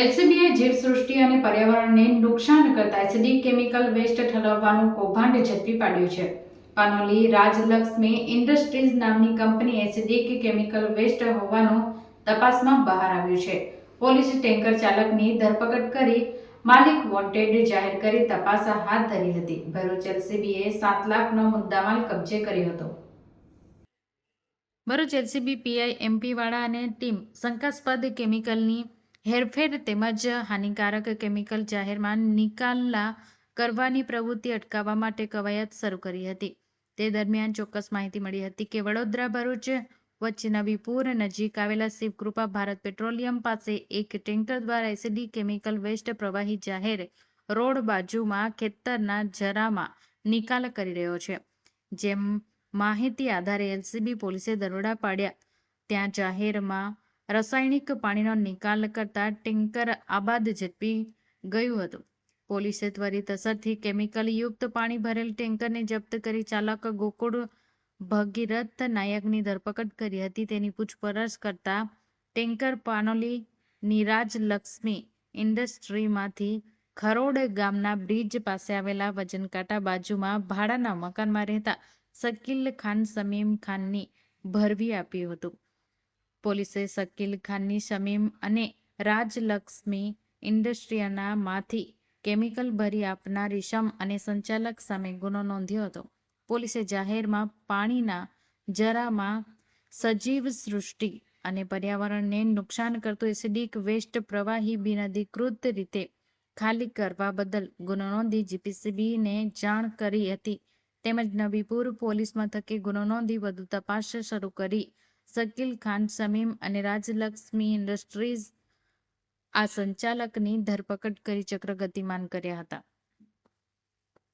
એલસીબીએ જીવસૃષ્ટિ અને પર્યાવરણને નુકસાન કરતા એસિડિક કેમિકલ વેસ્ટ ઠલવવાનું કૌભાંડ ઝડપી પાડ્યું છે. પાનોલી રાજલક્ષ્મી ઇન્ડસ્ટ્રીઝ નામની કંપની એસિડિક કેમિકલ વેસ્ટ હોવાનું તપાસમાં બહાર આવ્યું છે. પોલીસે ટેન્કર ચાલકની ધરપકડ કરી માલિક વોન્ટેડ જાહેર કરી તપાસ હાથ ધરી હતી. ભરૂચ એલસીબીએ સાત લાખનો મુદ્દામાલ કબજે કર્યો હતો. ભરૂચ એલસીબી પીઆઈ એમપી વાળા અને ટીમ શંકાસ્પદ કેમિકલની હેરફેર તેમજ હાનિકારક કેમિકલ જાહેરમાં નિકાલના કરવાની પ્રવૃત્તિ અટકાવવા માટે કવાયત શરૂ કરી હતી. તે દરમિયાન ચોક્કસ માહિતી મળી હતી કે વડોદરા ભરૂચ વચ્ચે નવીપુર નજીક આવેલા શિવકૃપા ભારત પેટ્રોલિયમ પાસે એક ટેન્કર દ્વારા એસિડિક કેમિકલ વેસ્ટ પ્રવાહી જાહેર રોડ બાજુમાં ખેતરના જરામાં નિકાલ કરી રહ્યો છે. જેમ માહિતી આધારે એલસીબી પોલીસે દરોડા પાડ્યા, ત્યાં જાહેરમાં રાસાયણિક પાણીનો નિકાલ કરતા ટેન્કર આબાદ ઝડપી ગયું હતું. પોલીસે ત્વરિત અસરથી કેમિકલ યુક્ત પાણી ભરેલ ટેન્કરને જપ્ત કરી ચાલક ગોકુળ ભગીરથ નાયકની ધરપકડ કરી હતી. તેની પૂછપરછ કરતા ટેન્કર પાનોલી નિરાજ લક્ષ્મી ઇન્ડસ્ટ્રીમાંથી ખરોડ ગામના બ્રિજ પાસે આવેલા વજનકાંટા બાજુમાં ભાડાના મકાનમાં રહેતા શકીલ ખાન સમીમ ખાનની ભરવી આપ્યું હતું. પોલીસે શકીલ ખાનની શમીમ અને રાજલક્ષ્મી ઇન્ડસ્ટ્રીના માંથી કેમિકલ ભરી આપનાર ઈશમ અને સંચાલક સામે ગુનો નોંધ્યો હતો. પોલીસે જાહેરમાં પાણીના જરામાં સજીવ સૃષ્ટિ અને પર્યાવરણને નુકસાન કરતું એસિડિક વેસ્ટ પ્રવાહી બિનઅધિકૃત રીતે ખાલી કરવા બદલ ગુનો નોંધી જીપીસીબીને જાણ કરી હતી. તેમજ નબીપુર પોલીસ મથકે ગુનો નોંધી વધુ તપાસ શરૂ કરી શકીલ ખાન સમીમ અને રાજલક્ષ્મી ઇન્ડસ્ટ્રીઝ આ સંચાલકની ધરપકડ કરી ચક્ર ગતિમાન કર્યા હતા.